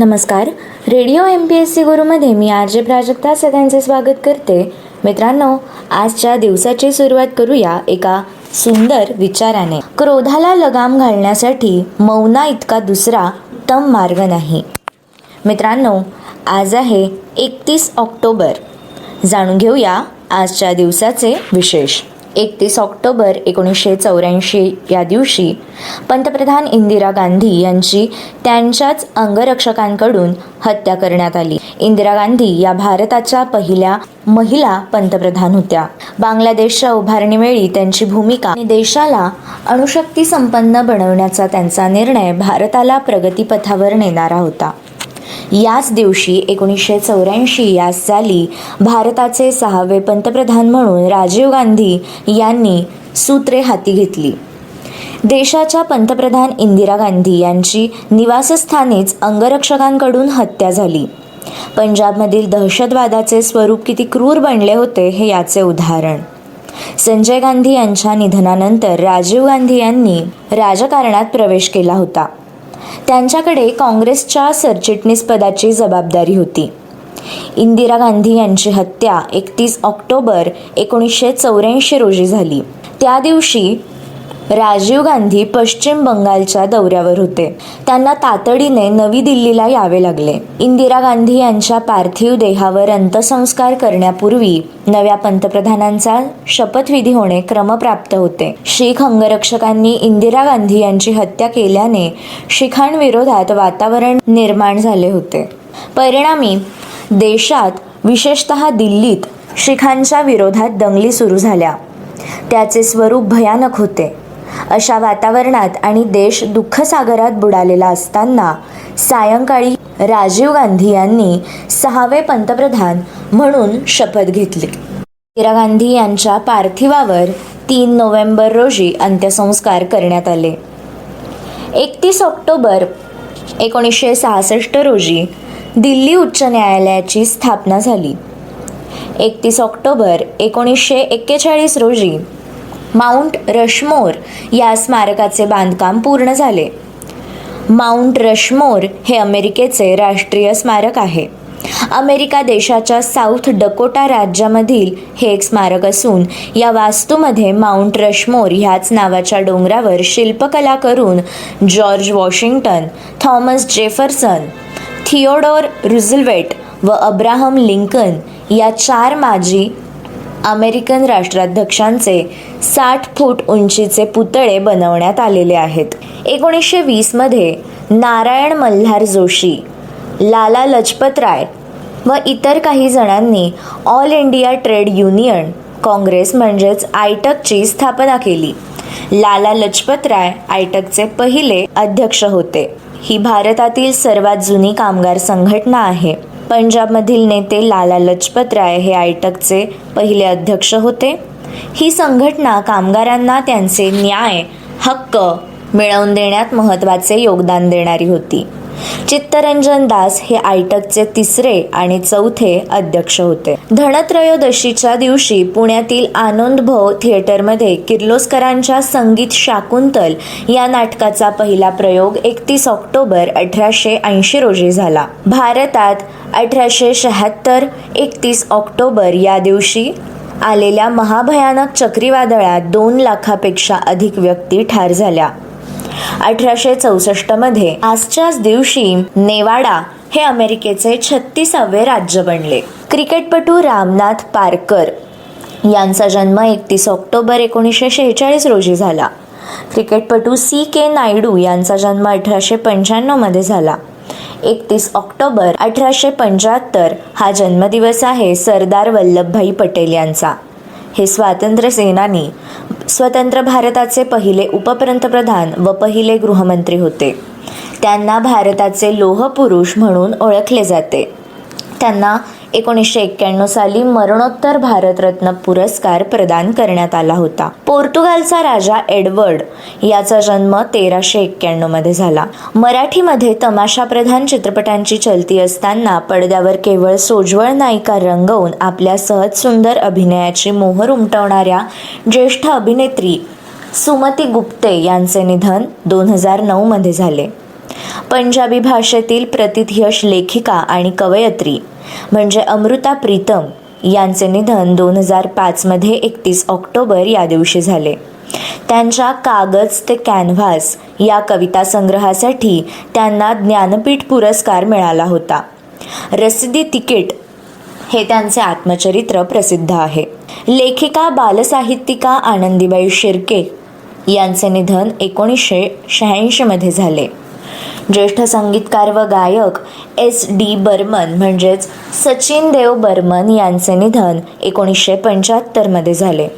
नमस्कार. Radio M P S C गुरुमध्ये मी R J Prajakta सगळ्यांचे स्वागत करते. मित्रांनो आजच्या दिवसाची सुरुवात करूया एका सुंदर विचाराने. क्रोधाला लगाम घालण्यासाठी मौना इतका दुसरा उत्तम मार्ग नाही. मित्रांनो आज आहे एकतीस ऑक्टोबर. जाणून घेऊया आजच्या दिवसाचे विशेष. एकतीस ऑक्टोबर एकोणीसशे चौऱ्याऐंशी या दिवशी पंतप्रधान इंदिरा गांधी यांची त्यांच्याच अंगरक्षकांकडून हत्या करण्यात आली. इंदिरा गांधी या भारताच्या पहिल्या महिला पंतप्रधान होत्या. बांगलादेशच्या उभारणीवेळी त्यांची भूमिका आणि देशाला अणुशक्ती संपन्न बनवण्याचा त्यांचा निर्णय भारताला प्रगतीपथावर नेणारा होता. याच दिवशी एकोणीसशे चौऱ्याऐंशी या साली भारताचे सहावे पंतप्रधान म्हणून राजीव गांधी यांनी सूत्रे हाती घेतली. देशाच्या पंतप्रधान इंदिरा गांधी यांची निवासस्थानीच अंगरक्षकांकडून हत्या झाली. पंजाबमधील दहशतवादाचे स्वरूप किती क्रूर बनले होते हे याचे उदाहरण. संजय गांधी यांच्या निधनानंतर राजीव गांधी यांनी राजकारणात प्रवेश केला होता. त्यांच्याकडे काँग्रेसच्या सरचिटणीस पदाची जबाबदारी होती. इंदिरा गांधी यांची हत्या एकतीस ऑक्टोबर एकोणीसशे चौऱ्याऐंशी रोजी झाली. त्या दिवशी राजीव गांधी पश्चिम बंगालच्या दौऱ्यावर होते. त्यांना तातडीने नवी दिल्लीला यावे लागले. इंदिरा गांधी यांच्या पार्थिव देहावर अंत्यसंस्कार करण्यापूर्वी नव्या पंतप्रधानांचा शपथविधी होणे क्रमप्राप्त होते. शीख अंगरक्षकांनी इंदिरा गांधी यांची हत्या केल्याने शिखांविरोधात वातावरण निर्माण झाले होते. परिणामी देशात विशेषतः दिल्लीत शिखांच्या विरोधात दंगली सुरू झाल्या. त्याचे स्वरूप भयानक होते. अशा वातावरणात आणि देश दुःखसागरात बुडालेला असताना सायंकाळी राजीव गांधी यांनी सहावे पंतप्रधान म्हणून शपथ घेतली. इंदिरा गांधी यांच्या पार्थिवावर तीन नोव्हेंबर रोजी अंत्यसंस्कार करण्यात आले. एकतीस ऑक्टोबर एकोणीसशे सहासष्ट रोजी दिल्ली उच्च न्यायालयाची स्थापना झाली. एकतीस ऑक्टोबर एकोणीसशे एक्केचाळीस रोजी माउंट रशमोर या स्मारकाचे बांधकाम पूर्ण झाले. माउंट रशमोर हे अमेरिकेचे राष्ट्रीय स्मारक आहे. अमेरिका देशाच्या साऊथ डकोटा राज्यामधील हे एक स्मारक असून या वास्तूमध्ये माउंट रशमोर ह्याच नावाच्या डोंगरावर शिल्पकला करून George Washington Thomas Jefferson Theodore Roosevelt व अब्राहम लिंकन या चार माजी अमेरिकन राष्ट्राध्यक्षांचे साठ फूट उंचीचे पुतळे बनवण्यात आलेले आहेत. एकोणीसशे वीसमध्ये नारायण मल्हार जोशी लाला लजपत राय व इतर काही जणांनी all India trade union Congress म्हणजेच आयटकची स्थापना केली. लाला लजपत राय आयटकचे पहिले अध्यक्ष होते. ही भारतातील सर्वात जुनी कामगार संघटना आहे. पंजाबमधील नेते लाला लजपत राय हे आयटकचे पहिले अध्यक्ष होते. ही संघटना कामगारांना त्यांचे न्याय हक्क मिळवून देण्यात महत्त्वाचे योगदान देणारी होती. चित्तरंजन दास हे आयटकचे तिसरे आणि चौथे अध्यक्ष होते. धनत्रयोदशीच्या दिवशी पुण्यातील आनंदभव थिएटरमध्ये किर्लोस्करांच्या संगीत शाकुंतल या नाटकाचा पहिला प्रयोग एकतीस ऑक्टोबर अठराशे ऐंशी रोजी झाला. भारतात अठराशे शहात्तर एकतीस ऑक्टोबर या दिवशी आलेल्या महाभयानक चक्रीवादळात दोन लाखापेक्षा अधिक व्यक्ती ठार झाल्या. अठराशे चौसष्टमध्ये आजच्याच दिवशी नेवाडा हे अमेरिकेचे छत्तीसावे राज्य बनले. क्रिकेटपटू रामनाथ पारकर यांचा जन्म एकतीस ऑक्टोबर एकोणीसशे शेहेचाळीस रोजी झाला. क्रिकेटपटू सी के नायडू यांचा जन्म अठराशे पंच्याण्णवमध्ये झाला. एकतीस ऑक्टोबर अठराशे पंच्याहत्तर हा जन्मदिवस आहे सरदार वल्लभभाई पटेल यांचा. हे स्वातंत्र्य सेनानी स्वतंत्र भारताचे पहिले उपपंतप्रधान व पहिले गृहमंत्री होते. त्यांना भारताचे लोहपुरुष म्हणून ओळखले जाते. त्यांना एकोणीसशे एक्क्याण्णव साली मरणोत्तर भारतरत्न पुरस्कार प्रदान करण्यात आला होता. पोर्तुगालचा राजा एडवर्ड याचा जन्म तेराशे एक्क्याण्णवमध्ये झाला. मराठीमध्ये तमाशाप्रधान चित्रपटांची चलती असताना पडद्यावर केवळ सोज्वळ नायिका रंगवून आपल्या सहज सुंदर अभिनयाची मोहर उमटवणाऱ्या ज्येष्ठ अभिनेत्री सुमती गुप्ते यांचे निधन दोन हजार नऊमध्ये झाले. पंजाबी भाषेतील प्रतिथयश लेखिका आणि कवयत्री म्हणजे अमृता प्रीतम यांचे निधन दोन हजार पाचमध्ये एकतीस ऑक्टोबर या दिवशी झाले. त्यांच्या कागज ते कॅनव्हास या कविता संग्रहासाठी त्यांना ज्ञानपीठ पुरस्कार मिळाला होता. रसिदी तिकीट हे त्यांचे आत्मचरित्र प्रसिद्ध आहे. लेखिका बालसाहित्यिका आनंदीबाई शिर्के यांचे निधन एकोणीसशे शहाऐंशीमध्ये झाले. ज्येष्ठ संगीतकार व गायक एस डी बर्मन म्हणजेच सचिन देव बर्मन यांचे निधन एकोणीसशे पंच्याहत्तरमध्ये झाले.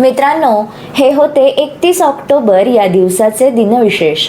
मित्रांनो हे होते एकतीस ऑक्टोबर या दिवसाचे दिनविशेष.